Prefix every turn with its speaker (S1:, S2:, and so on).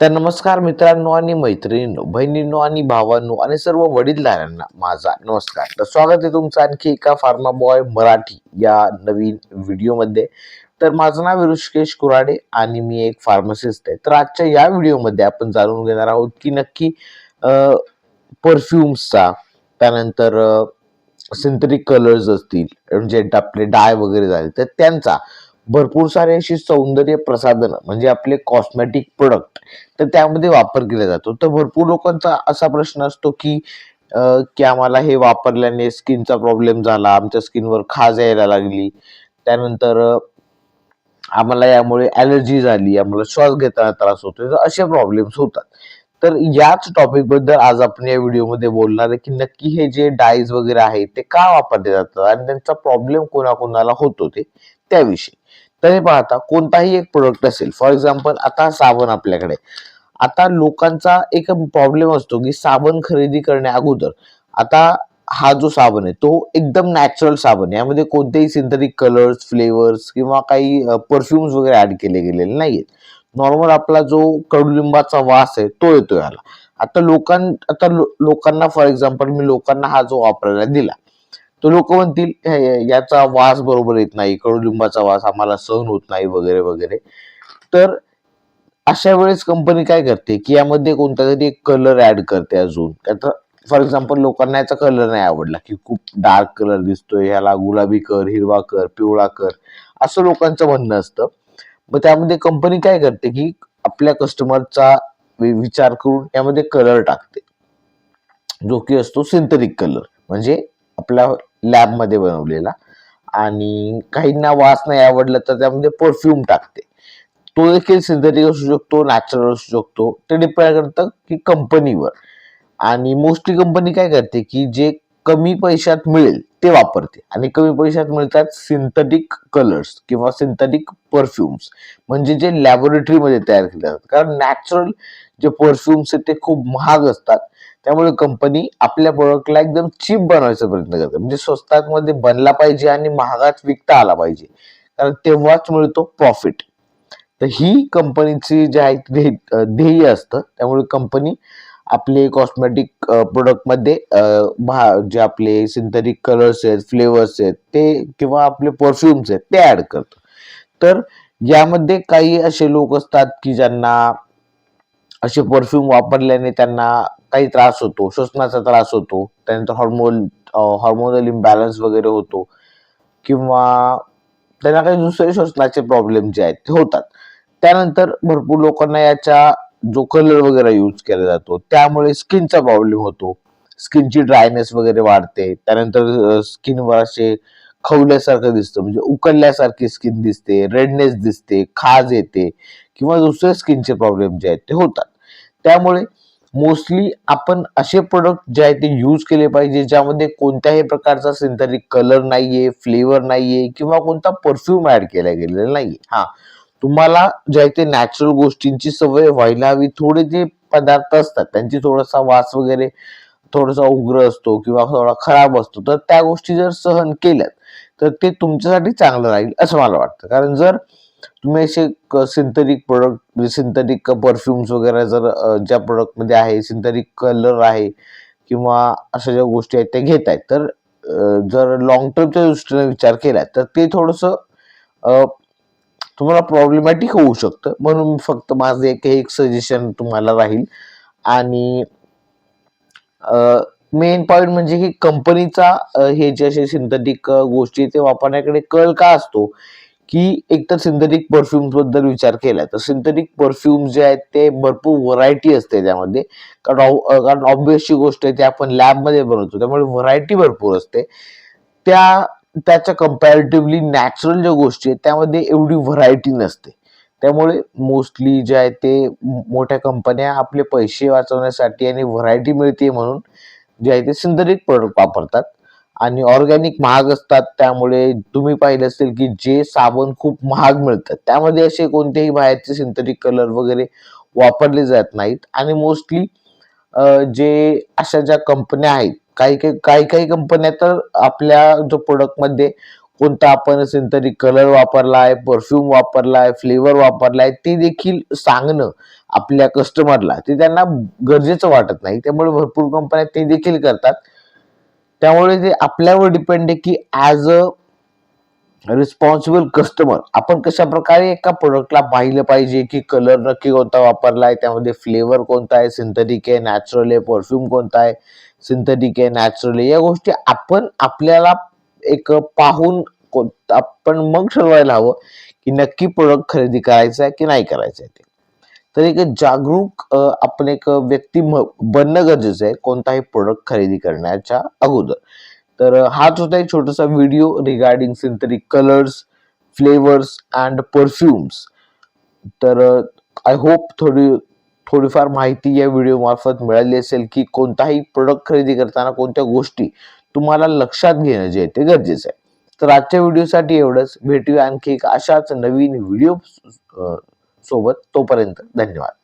S1: तर नमस्कार मित्रांनो आणि मैत्रिणींनो बहिणींनो आणि भावांनो आणि सर्व वडीलधाऱ्यांना माझा नमस्कार. तर स्वागत आहे तुमचं आणखी एका फार्मा बॉय मराठी या नवीन व्हिडिओमध्ये. तर माझं नाव ऋषिकेश कुराडे आणि मी एक फार्मसिस्ट आहे. तर आजच्या या व्हिडिओमध्ये आपण जाणून घेणार आहोत की नक्की परफ्युम्सचा त्यानंतर सिंथेटिक कलर्स असतील म्हणजे आपले डाय वगैरे झाले तर त्यांचा भरपूर सारे अशी सौंदर्य प्रसाधन म्हणजे आपले कॉस्मेटिक प्रोडक्ट तर त्यामध्ये वापर केला जातो. तर भरपूर लोकांचा असा प्रश्न असतो की अं, की आम्हाला हे वापरल्याने स्किनचा प्रॉब्लेम झाला आमच्या स्किनवर खाज यायला लागली. त्यानंतर अं, आम्हाला यामुळे ॲलर्जी झाली आम्हाला श्वास घेताना त्रास होतोय तर असे प्रॉब्लेम्स होतात. तर याच टॉपिकबद्दल आज आपण या व्हिडिओमध्ये बोलणार आहे की नक्की हे जे डाईज वगैरे आहेत ते का वापरले जातात? आणि त्यांचा प्रॉब्लेम कोणाकोणाला होतो ते? त्याविषयी. तर हे पाहता कोणताही एक प्रोडक्ट असेल फॉर एक्झाम्पल आता साबण आपल्याकडे. आता लोकांचा एक प्रॉब्लेम असतो की साबण खरेदी करण्या अगोदर आता हा जो साबण आहे तो एकदम नॅचरल साबण यामध्ये कोणतेही सिंथेटिक कलर्स फ्लेवर्स किंवा काही परफ्युम्स वगैरे ऍड केले गेलेले नाहीयेत. नॉर्मल आपला जो कडुलिंबाचा वास आहे तो येतो याला आता लोकां आता लो- लोकांना फॉर एक्झाम्पल मी लोकांना हा जो वापरायला दिला तर लोक म्हणतील याचा वास बरोबर येत नाही कडुलिंबाचा वास आम्हाला सहन होत नाही वगैरे वगैरे. तर अशा वेळेस कंपनी काय करते की यामध्ये कोणता तरी कलर ऍड करते अजून. त्याचा फॉर एक्झाम्पल लोकांना याचा कलर नाही आवडला की खूप डार्क कलर दिसतोय ह्याला गुलाबी कर हिरवा कर पिवळा कर असं लोकांचं म्हणणं असतं. मग त्यामध्ये कंपनी काय करते की आपल्या कस्टमरचा विचार करून यामध्ये कलर टाकते. जो की असतो सिंथेटिक कलर म्हणजे आपल्या लॅबमध्ये बनवलेला. आणि काहींना वास नाही आवडला तर त्यामध्ये परफ्यूम टाकते. तो देखील सिंथेटिक असू शकतो नॅचरल असू शकतो. ते डिपेंड करतं की कंपनीवर आणि मोस्टली कंपनी काय करते की जे कमी पैशात मिळेल ते वापरते. आणि कमी पैशात मिळतात सिंथेटिक कलर्स किंवा सिंथेटिक परफ्युम्स म्हणजे जे लॅबोरेटरीमध्ये तयार केले जातात. कारण नॅचरल जे परफ्युम्स आहेत ते खूप महाग असतात. त्यामुळे कंपनी आपल्या प्रोडक्टला एकदम चीप बनवायचा प्रयत्न करते. म्हणजे स्वस्तात मध्ये बनला पाहिजे आणि महागात विकता आला पाहिजे. कारण तेव्हाच मिळतो प्रॉफिट तर ही कंपनीची जे आहे ध्येय ध्येय असतं. त्यामुळे कंपनी आपले कॉस्मेटिक प्रोडक्टमध्ये जे आपले सिंथेटिक कलर्स आहेत फ्लेवर्स आहेत ते किंवा आपले परफ्युम्स आहेत ते ऍड करतो. तर यामध्ये काही असे लोक असतात की ज्यांना असे परफ्यूम वापरल्याने त्यांना काही त्रास होतो श्वसनाचा त्रास होतो त्यानंतर हॉर्मोन हॉर्मोनल इम्बॅलन्स वगैरे होतो किंवा त्यांना काही दुसरे श्वसनाचे प्रॉब्लेम जे आहेत ते होतात. त्यानंतर भरपूर लोकांना याचा जो कलर वगैरे यूज केला जातो. त्यामुळे स्किनचा प्रॉब्लेम होतो. स्किनची ड्रायनेस वगैरे वाढते. त्यानंतर स्किनवर असे खवल्यासारखं दिसतं. म्हणजे उकळल्यासारखी स्किन दिसते रेडनेस दिसते खाज येते किंवा दुसरे स्किनचे प्रॉब्लेम जे आहेत ते होतात. त्यामुळे मोस्टली आपण असे प्रोडक्ट जे आहे ते यूज केले पाहिजे ज्यामध्ये कोणत्याही प्रकारचा सिंथेटिक कलर नाहीये फ्लेवर नाहीये किंवा कोणता परफ्यूम ऍड केला गेलेला नाहीये. हा. तुम्हाला जे आहे ते नॅचरल गोष्टींची सवय व्हायला हवी. थोडे जे पदार्थ असतात त्यांची थोडासा वास वगैरे थोडासा उग्र असतो किंवा थोडा खराब असतो तर त्या गोष्टी जर सहन केल्यात तर ते तुमच्यासाठी चांगलं राहील असं मला वाटतं. कारण जर तुम्ही असे सिंथेटिक प्रोडक्ट सिंथेटिक परफ्युम्स वगैरे जर ज्या प्रोडक्टमध्ये आहे सिंथेटिक कलर आहे किंवा अशा ज्या गोष्टी आहेत त्या घेत आहेत तर जर लॉंग टर्मच्या दृष्टीने विचार केला तर ते थोडंसं तुम्हाला प्रॉब्लेमॅटिक होऊ शकतं. म्हणून फक्त माझं एक एक सजेशन तुम्हाला राहील. आणि मेन पॉईंट म्हणजे की कंपनीचा हे जे असे सिंथेटिक गोष्टी ते वापरण्याकडे कल का असतो की एकतर सिंथेटिक परफ्युम्सबद्दल विचार केला तर सिंथेटिक परफ्युम्स जे आहेत ते भरपूर व्हरायटी असते त्यामध्ये. कारण कारण ऑब्विसची गोष्ट आहे ते आपण लॅबमध्ये बनवतो त्यामुळे व्हरायटी भरपूर असते. त्या त्याच्या कम्पॅरेटिव्हली नॅचरल ज्या गोष्टी आहेत त्यामध्ये एवढी व्हरायटी नसते. त्यामुळे मोस्टली जे आहे ते मोठ्या कंपन्या आपले पैसे वाचवण्यासाठी आणि व्हरायटी मिळते म्हणून जे आहे ते सिंथेटिक प्रोडक्ट वापरतात. आणि ऑर्गॅनिक महाग असतात त्यामुळे तुम्ही पाहिलं असेल की जे साबण खूप महाग मिळतात त्यामध्ये असे कोणतेही बाहेरचे सिंथेटिक कलर वगैरे वापरले जात नाहीत. आणि मोस्टली जे अशा ज्या कंपन्या आहेत काही काही काही काही कंपन्या तर आपल्या जो प्रोडक्टमध्ये कोणता आपण सिंथेटिक कलर वापरला आहे परफ्यूम वापरला आहे फ्लेवर वापरला आहे ते देखील सांगणं आपल्या कस्टमरला ते त्यांना गरजेचं वाटत नाही. त्यामुळे भरपूर कंपन्या ते देखील करतात. त्यामुळे ते आपल्यावर डिपेंड आहे की ॲज अ रिस्पॉन्सिबल कस्टमर आपण कशा प्रकारे एका प्रोडक्टला पाहिलं पाहिजे की कलर नक्की कोणता वापरला आहे त्यामध्ये फ्लेवर कोणता आहे सिंथेटिक आहे नॅचरल आहे परफ्यूम कोणता आहे सिंथेटिक आहे नॅचरल आहे या गोष्टी आपण आपल्याला एक पाहून आपण मग ठरवायला हवं की नक्की प्रोडक्ट खरेदी करायचा आहे की नाही करायचं आहे ते. तर एक जागरूक आपण एक व्यक्ती म- बनणं गरजेचं आहे कोणताही प्रोडक्ट खरेदी करण्याच्या अगोदर. तर हाच होता एक छोटासा video regarding synthetic colours flavours and perfumes तर आय होप थोडी थोडीफार माहिती या व्हिडिओ मार्फत मिळाली असेल की कोणताही प्रोडक्ट खरेदी करताना कोणत्या गोष्टी तुम्हाला लक्षात घेणं जे आहे ते गरजेचं आहे. तर आजच्या व्हिडिओसाठी एवढंच. भेटूया आणखी एक अशाच नवीन व्हिडिओ सोबत तोपर्यंत धन्यवाद.